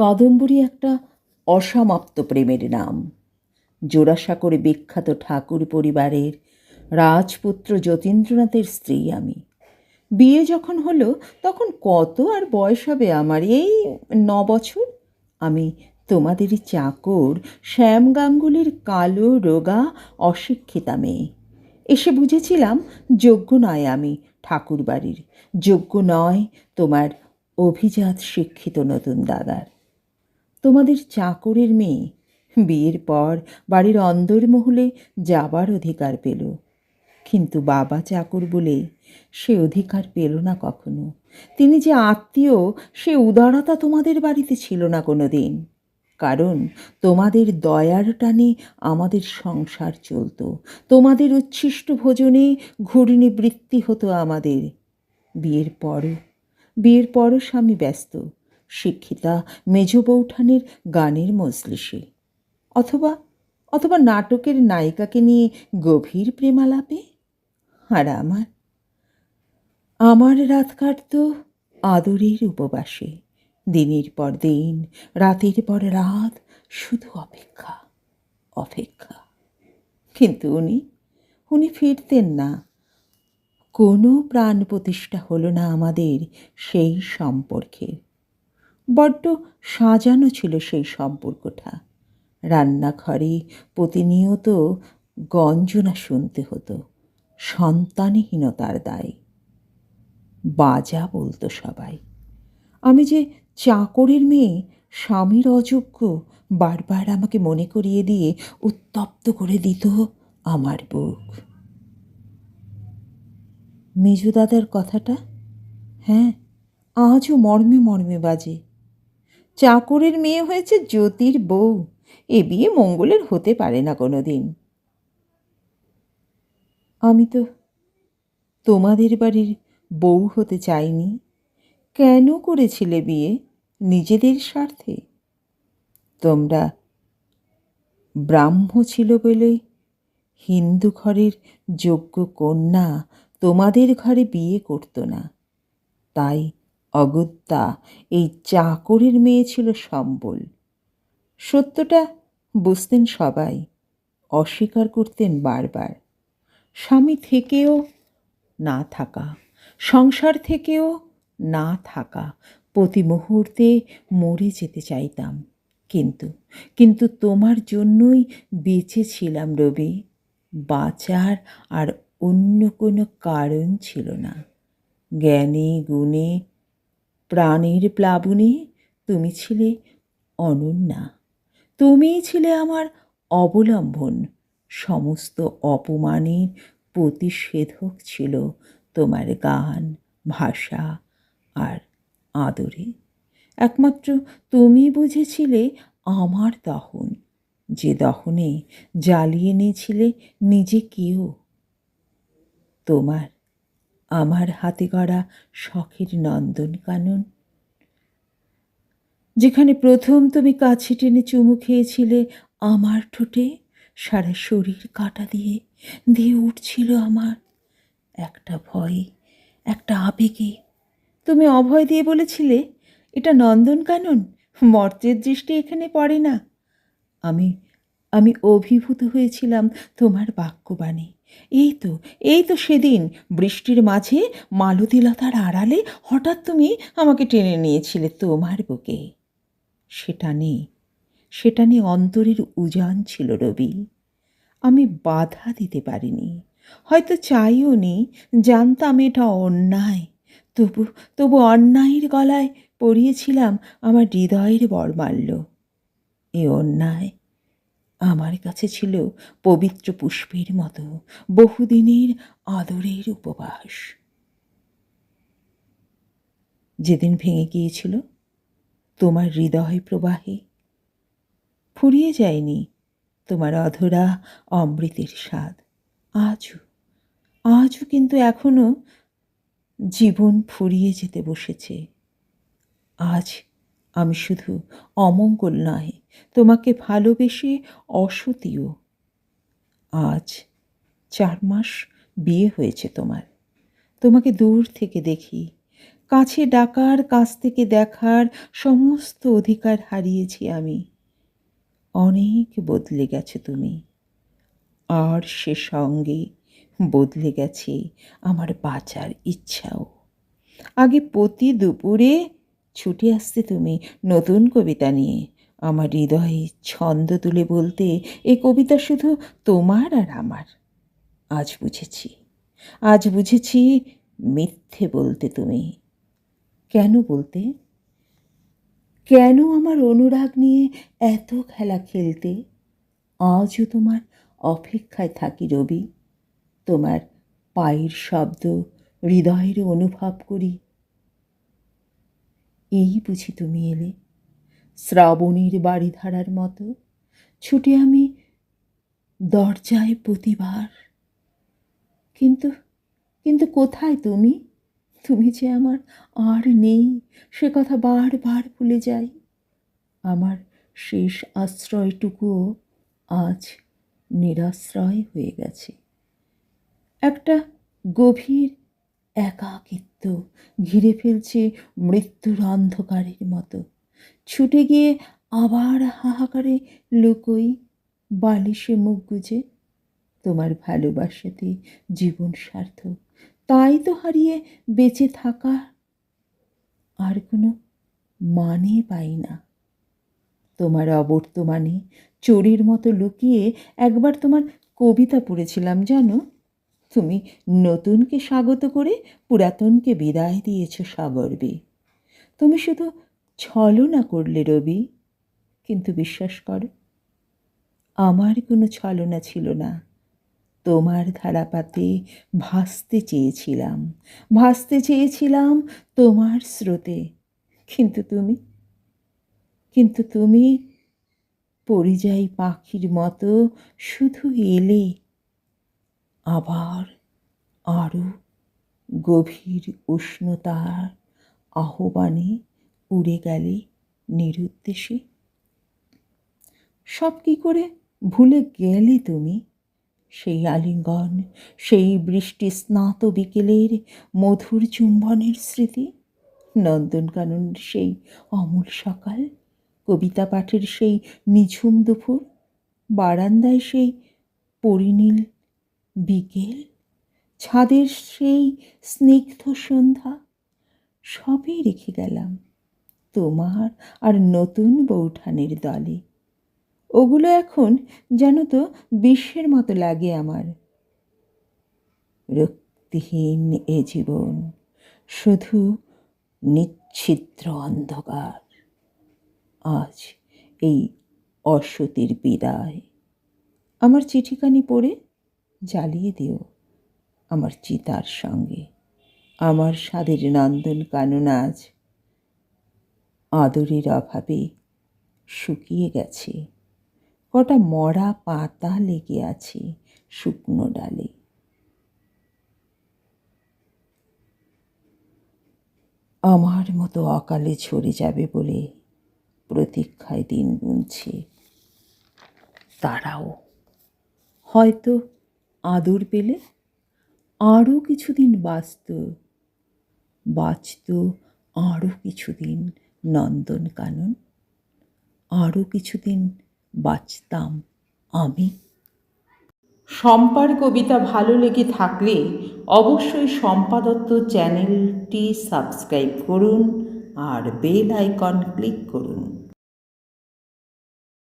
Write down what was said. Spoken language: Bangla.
কাদম্বরী একটা অসমাপ্ত প্রেমের নাম। জোড়াসাঁকোরে বিখ্যাত ঠাকুর পরিবারের রাজপুত্র যতীন্দ্রনাথের স্ত্রী আমি। বিয়ে যখন হলো, তখন কত আর বয়স হবে আমার এই ন বছর আমি তোমাদেরই চাকর শ্যাম গাঙ্গুলির কালো, রোগা, অশিক্ষিতা মেয়ে। এসে বুঝেছিলাম যোগ্য নয় আমি ঠাকুর বাড়ির যোগ্য নয় তোমার অভিজাত শিক্ষিত নতুন দাদার। তোমাদের চাকরের মেয়ে। বিয়ের পর বাড়ির অন্দরমহলে যাবার অধিকার পেল। কিন্তু বাবা চাকর বলে সে অধিকার পেল না কখনো। তিনি যে আত্মীয়, সে উদারতা তোমাদের বাড়িতে ছিল না কোনো দিন কারণ তোমাদের দয়ার টানে আমাদের সংসার চলতো। তোমাদের উচ্ছিষ্ট ভোজনে ঘূর্ণি বৃত্তি হতো আমাদের। বিয়ের পরও বিয়ের পরও স্বামী ব্যস্ত। শিক্ষিতা মেজ বৌঠানের গানের মজলিসে। অথবা অথবা নাটকের নায়িকাকে নিয়ে গভীর প্রেমালাপে? আর আমার আমার রাত কাটত আদরের উপবাসে। দিনের পর দিন, রাতের পর রাত শুধু অপেক্ষা অপেক্ষা। কিন্তু উনি উনি ফিরতেন না। কোনো প্রাণ প্রতিষ্ঠা হলো না আমাদের সেই সম্পর্কের বড্ড সাজানো ছিল সেই সম্পর্কটা। রান্নাঘরে প্রতিনিয়ত গঞ্জনা শুনতে হতো, সন্তানহীনতার দায়। বাজা বলতো সবাই, আমি যে চাকরের মেয়ে, স্বামীর অযোগ্য, বারবার আমাকে মনে করিয়ে দিয়ে উত্তপ্ত করে দিত আমার বুক। মেজু দাদার কথাটা হ্যাঁ আজও মর্মে মর্মে বাজে। চাকরের মেয়ে হয়েছে জ্যোতির বউ। এ বিয়ে মঙ্গলের হতে পারে না কোনো দিন আমি তো তোমাদের বাড়ির বউ হতে চাইনি। কেন করেছিলে বিয়ে নিজেদের স্বার্থে? তোমরা ব্রাহ্ম ছিল বলে হিন্দু ঘরের যোগ্য কন্যা তোমাদের ঘরে বিয়ে করতো না। তাই অগত্যা, এই চাকরের মেয়ে ছিল সম্বল। সত্যটা বুঝতেন সবাই, অস্বীকার করতেন বারবার। স্বামী থেকেও না থাকা, সংসার থেকেও না থাকা, প্রতি মুহূর্তে মরে যেতে চাইতাম। কিন্তু কিন্তু তোমার জন্যই বেঁচে ছিলাম রবি, বাঁচার আর অন্য কোনো কারণ ছিল না। জ্ঞানে, গুণে প্রাণের প্লাবনে তুমি ছিলে অনন্যা। তুমিই ছিলে আমার অবলম্বন। সমস্ত অপমানের প্রতিষেধক ছিল তোমার গান, ভাষা আর আদরে। একমাত্র তুমি বুঝেছিলে আমার দহন। যে দহনে জ্বালিয়ে নিয়েছিলে নিজেকেও তোমার আমার হাতে গড়া শখের নন্দনকানন যেখানে প্রথম তুমি কাছে টেনে চুমু খেয়েছিলে আমার ঠোঁটে, সারা শরীর কাটা দিয়ে দিয়ে উঠছিল আমার। একটা ভয়ে, একটা আবেগে। তুমি অভয় দিয়ে বলেছিলে, এটা নন্দনকানন মর্তের দৃষ্টি এখানে পড়ে না। আমি আমি অভিভূত হয়েছিলাম তোমার বাক্যবাণী। এই তো এই তো সেদিন। বৃষ্টির মাঝে মালতীলতার আড়ালে হঠাৎ তুমি আমাকে টেনে নিয়েছিলে তোমার বুকে। সেটা নেই, সেটা নিয়ে অন্তরের উজান ছিল রবি। আমি বাধা দিতে পারিনি, হয়তো চাইও নি, জানতাম এটা অন্যায়। তবু তবু অন্যায়ের গলায় পরিয়েছিলাম আমার হৃদয়ের বরমাল্য। এ অন্যায় আমার কাছে ছিল পবিত্র পুষ্পের মতো বহুদিনের আদরের উপবাস। যেদিন ভেঙে গিয়েছিল, তোমার হৃদয় প্রবাহে, ফুরিয়ে যায়নি তোমার অধরা অমৃতের স্বাদ। আজও আজও কিন্তু এখনও জীবন ফুরিয়ে যেতে বসেছে। আজ আমি শুধু অমঙ্গল নয় তোমাকে ভালোবেসে অসতীও। আজ চার মাস বিয়ে হয়েছে তোমার। তোমাকে দূর থেকে দেখি। কাছে ডাকার, কাছ থেকে দেখার সমস্ত অধিকার হারিয়েছি আমি। অনেক বদলে গেছো তুমি। আর সে সঙ্গে বদলে গেছে আমার বাঁচার ইচ্ছাও। আগে প্রতি দুপুরে ছুটে আসতে তুমি নতুন কবিতা নিয়ে আমার হৃদয়ে ছন্দ তুলে বলতে এ কবিতা শুধু তোমার আর আমার। আজ বুঝেছি আজ বুঝেছি মিথ্যে বলতে তুমি। কেন বলতে? কেন আমার অনুরাগ নিয়ে এত খেলা খেলতে? আজও তোমার অপেক্ষায় থাকি রবি। তোমার পায়ের শব্দ হৃদয়ের অনুভব করি। এই বুঝি তুমি এলে শ্রাবণীর বাড়িধারার মতো, ছুটে আমি দরজায় প্রতিবার। কিন্তু কিন্তু কোথায় তুমি? তুমি যে আমার আর নেই, সে কথা বারবার ভুলে যাই। আমার শেষ আশ্রয়টুকুও আজ নিরাশ্রয় হয়ে গেছে। একটা গভীর একাকিত্ব ঘিরে ফেলছে মৃত্যুর অন্ধকারের মতো। ছুটে গিয়ে আবার হাহাকারে লুকোই বালিশে মুখ গুজে। তোমার ভালোবাসাতে জীবন সার্থক, তাই তো হারিয়ে বেঁচে থাকা আর কোনো মানে পাই না। তোমার অবর্তমানে চোরের মতো লুকিয়ে একবার তোমার কবিতা পড়েছিলাম, জানো? তুমি নতুনকে স্বাগত করে পুরাতনকে বিদায় দিয়েছ সগর্বে তুমি শুধু ছলনা করলে রবি, কিন্তু বিশ্বাস করো, আমার কোনো ছলনা ছিল না। তোমার ধারাপাতে ভাসতে চেয়েছিলাম ভাসতে চেয়েছিলাম তোমার স্রোতে। কিন্তু তুমি কিন্তু তুমি পরিযায়ী পাখির মতো শুধু এলে, আবার আরও গভীর উষ্ণতার আহ্বানে উড়ে গেলে নিরুদ্দেশে। সব কি করে ভুলে গেলে তুমি? সেই আলিঙ্গন, সেই বৃষ্টি স্নাত বিকেলের মধুর চুম্বনের স্মৃতি? নন্দনকানন সেই অমূল সকাল, কবিতা পাঠের সেই নিঝুম দুপুর, বারান্দায় সেই পরিনীল বিকেল, ছাদের সেই স্নিগ্ধ সন্ধ্যা, সবই রেখে গেলাম। তোমার আর নতুন বৌঠানের দলে। ওগুলো এখন যেন তো বিশ্বের মতো লাগে আমার। রক্তিহীন এ জীবন, শুধু নিচ্ছিদ্র অন্ধকার। আজ এই অসতির বিদায়। আমার চিঠিখানি পড়ে জ্বালিয়ে দিও আমার চিতার সঙ্গে। আমার স্বাদের নন্দন কানন আজ আদরের অভাবে শুকিয়ে গেছে। কটা মরা পাতা লেগে আছে শুকনো ডালে। আমার মতো অকালে ঝরে যাবে বলে প্রতীক্ষায় দিন গুনছে তারাও। হয়তো আদর পেলে আরও কিছুদিন বাঁচত বাঁচত আরও কিছুদিন নন্দন কানন। আরও কিছুদিন বাঁচতাম আমি। শম্পার কবিতা ভালো লেগে থাকলে অবশ্যই সম্পাদত্ব চ্যানেলটি সাবস্ক্রাইব করুন আর বেল আইকন ক্লিক করুন।